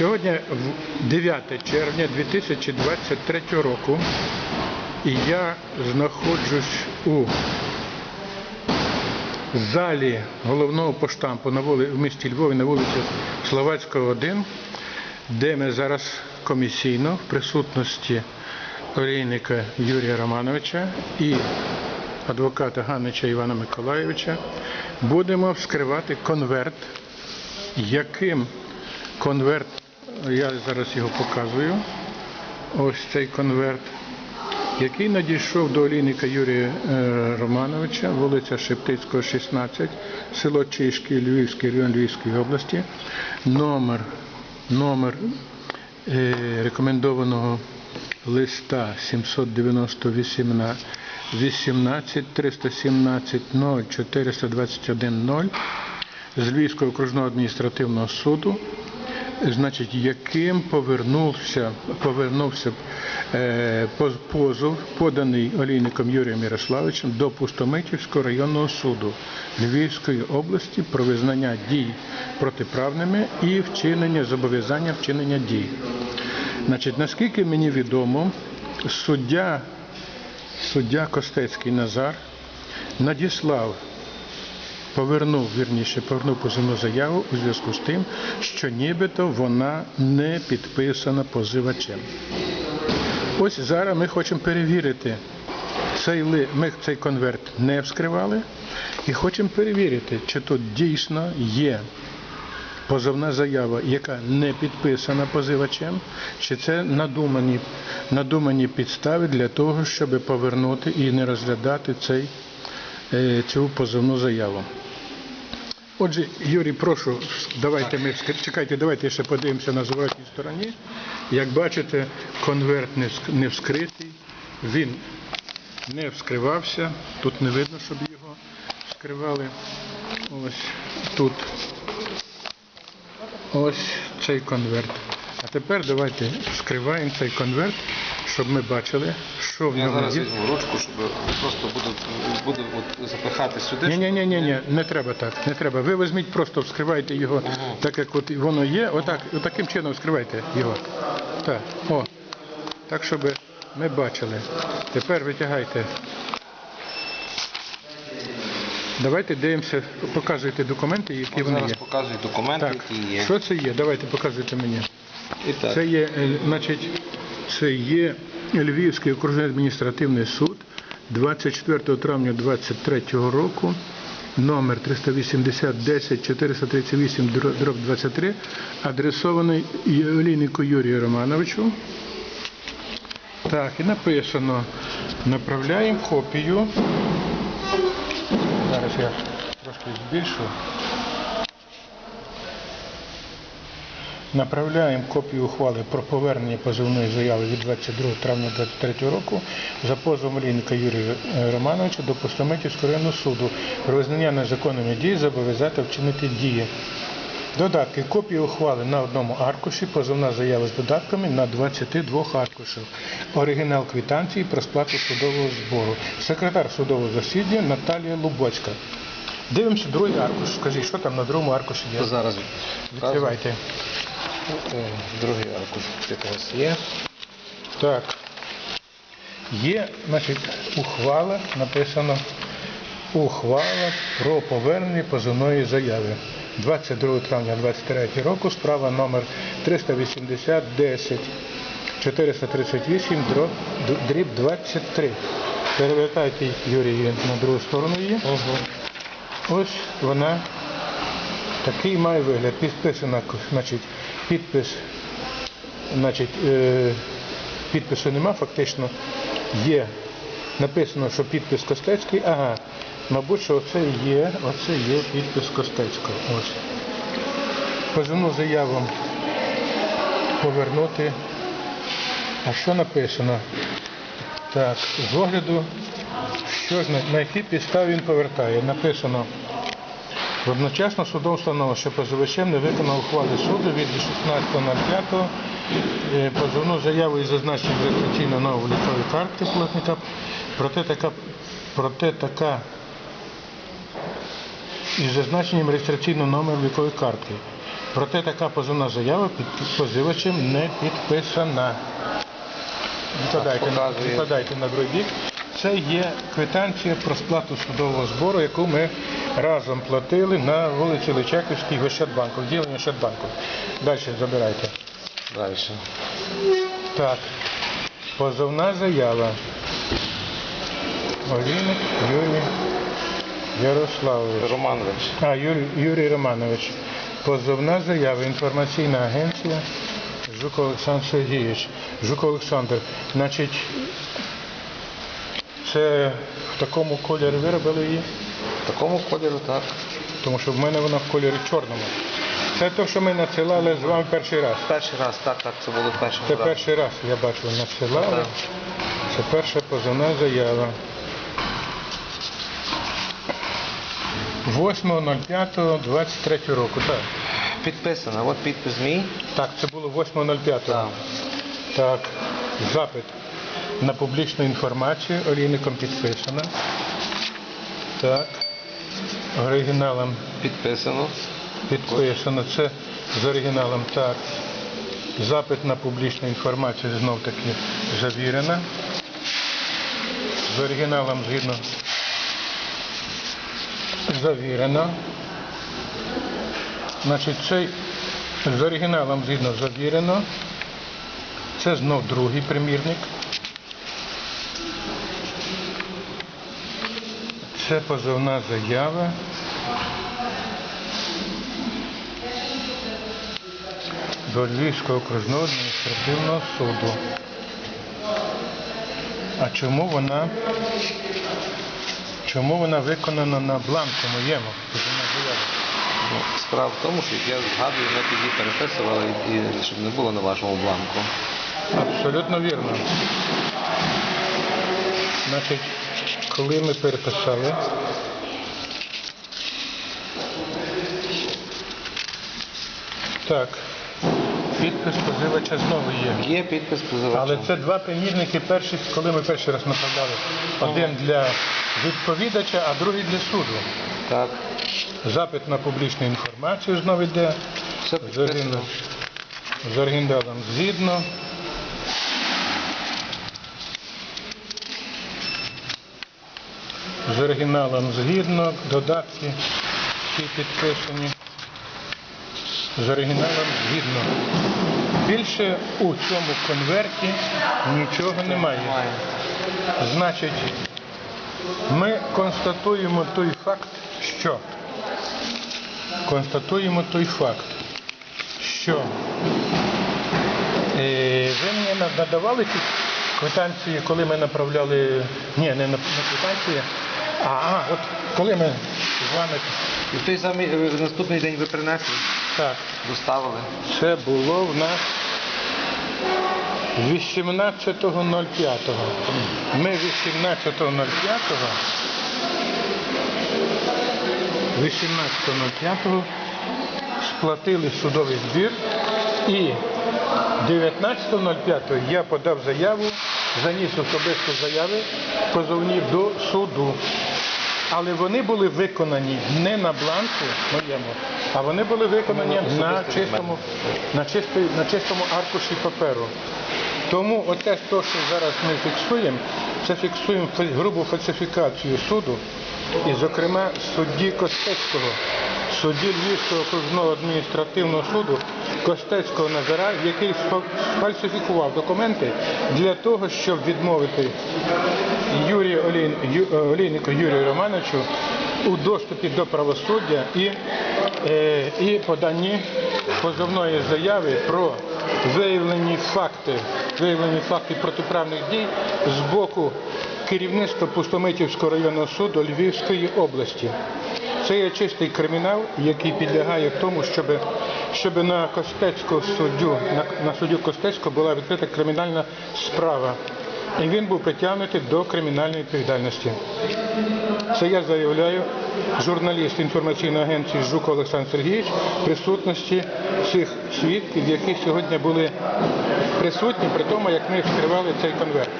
Сьогодні 9 червня 2023 року і я знаходжусь у залі головного поштампу на вули... в місті Львові на вулиці Словацького 1, де ми зараз комісійно в присутності олійника Юрія Романовича і адвоката Ганича Івана Миколайовича будемо вскривати конверт, яким конверт, я зараз його показую, ось цей конверт, який надійшов до олійника Юрія е, Романовича, вулиця Шептицького, 16, село Чишки, Львівський район Львівської області, номер, номер е, рекомендованого листа 798 на 18 317 0 421 0 з Львівського окружного адміністративного суду, значить, яким повернувся, повернувся е, позов, поданий олійником Юрієм Ярославовичем до Пустомитівського районного суду Львівської області про визнання дій протиправними і вчинення зобов'язання вчинення дій. Значить, наскільки мені відомо, суддя, суддя Костецький Назар надіслав повернув, вірніше, повернув позивну заяву у зв'язку з тим, що нібито вона не підписана позивачем. Ось зараз ми хочемо перевірити, цей, ли- ми цей конверт не вскривали і хочемо перевірити, чи тут дійсно є позовна заява, яка не підписана позивачем, чи це надумані, надумані підстави для того, щоб повернути і не розглядати цей, цю позовну заяву. Отже, Юрій, прошу, давайте ми чекайте, давайте ще подивимося на зворотній стороні. Як бачите, конверт не вскритий, він не вскривався. Тут не видно, щоб його вскривали. Ось тут. Ось цей конверт. А тепер давайте вскриваємо цей конверт, щоб ми бачили, що в Я ньому зараз є. візьму ручку, щоб просто буду, буду от запихати сюди. Ні, ні, ні, ні, ні, не треба так, не треба. Ви візьміть, просто вскривайте його, так як от воно є, отак, отаким чином вскривайте його. Так, о. Так, щоб ми бачили. Тепер витягайте. Давайте дивимося, показуйте документи, які От вони зараз є. показую документи, Так, які є. що це є? Давайте показуйте мені. І так. Це є, е, значить, це є Львівський окружний адміністративний суд 24 травня 23 року, номер 380 10 438 23 адресований олійнику Юрію Романовичу. Так, і написано, направляємо копію. Зараз я трошки збільшу. Направляємо копію ухвали про повернення позовної заяви від 22 травня 2023 року за позовом Олійника Юрія е, Романовича до Пустомитівського районного суду про визнання незаконними дій зобов'язати вчинити дії. Додатки. Копії ухвали на одному аркуші, позовна заява з додатками на 22 аркушах. Оригінал квитанції про сплату судового збору. Секретар судового засідання Наталія Лубоцька. Дивимося другий аркуш. Скажіть, що там на другому аркуші є? Зараз Відкривайте. Другий аркуш якраз є. Так. Є, значить, ухвала, написано ухвала про повернення позовної заяви. 22 травня 2023 року справа номер 380 10 438 дріб 23. Перевертайте Юрій на другу сторону її. Ось вона такий має вигляд. Підписана, значить, підпис, значить, е, підпису нема, фактично є. Написано, що підпис Костецький, ага, мабуть, що оце є, оце є підпис Костецького. Ось. Позивну заяву повернути. А що написано? Так, з огляду, що ж на, якій підставі він повертає. Написано. Одночасно судом встановив, що позивачем не виконав ухвали суду від 16.05 е, позовну заяву із зазначенням реєстраційного номеру лікової картки платника, проте така, проте така із зазначенням реєстраційного номеру лікової картки. Проте така позовна заява під позивачем не підписана. Відкладайте, на- відкладайте на другий бік. Це є квитанція про сплату судового збору, яку ми разом платили на вулиці Личаківській в Ощадбанку, відділення Ощадбанку. Далі забирайте. Далі. Так, позовна заява. Олійник Юрій Ярославович. Романович. А, Юрій, Юрій Романович. Позовна заява, інформаційна агенція Жуков Олександр Сергійович. Жуков Олександр. Значить, це в такому кольорі виробили її, В такому кольору, так. тому що в мене вона в кольорі чорному. Це те, що ми надсилали з вами перший раз. Перший раз, так, так, це було перший Це перший раз я бачу, надсилали. Це перша позовна заява. 8.05.23 року. Так. Підписано, от підпис мій. так, це було 8.05. Так. Так, запит на публічну інформацію олійником підписано. Так. Оригіналом Підписано. підписано. Це з оригіналом. Так. Запит на публічну інформацію знов таки завірено. З оригіналом згідно завірено. Значить, цей з оригіналом згідно завірено. Це знов другий примірник. Це позовна заява. до Львівського окружного адміністративного суду. А чому вона, чому вона виконана на бланку моєму? Ну, Справа в тому, що я згадую, ми тоді переписували, і, щоб не було на вашому бланку. Абсолютно вірно. Значить, коли ми переписали, так, підпис позивача знову є. Є підпис позивача. Але це два примірники, перші, коли ми перший раз направляли. Один для відповідача, а другий для суду. Так. Запит на публічну інформацію знову йде. Все З оригіналом- підписано. З оригіналом згідно. З оригіналом згідно, додатки всі підписані. З оригіналом згідно. Більше у цьому конверті нічого немає. Значить, ми констатуємо той факт, що констатуємо той факт, що е, ви мені надавали ті квитанції, коли ми направляли. Ні, не на квитанції, а, а от коли ми з вами І в той самий е, наступний день ви принесли, так, доставили. це було в нас 18.05. Ми 18.05 18.05 сплатили судовий збір і 19.05 я подав заяву, заніс особисту заяви позовні до суду. Але вони були виконані не на бланку моєму, а вони були виконані Ну, на чистому, на, чистий, на чистому аркуші паперу. Тому оте, то, що зараз ми фіксуємо, це фіксуємо грубу фальсифікацію суду, і, зокрема, судді Костецького, судді Львівського окружного адміністративного суду Костецького Назара, який сфа- сфальсифікував документи для того, щоб відмовити Юрію Олін, е, Олійнику Юрію Романовичу у доступі до правосуддя і, е, і поданні позовної заяви про виявлені факти, виявлені факти протиправних дій з боку керівництва Пустомитівського районного суду Львівської області. Це є чистий кримінал, який підлягає тому, щоб, щоб на Костецького суддю, на, на суддю Костецького була відкрита кримінальна справа. І він був притягнутий до кримінальної відповідальності. Це я заявляю, журналіст інформаційної агенції Жуков Олександр Сергійович, в присутності цих свідків, які сьогодні були присутні при тому, як ми вскривали цей конверт.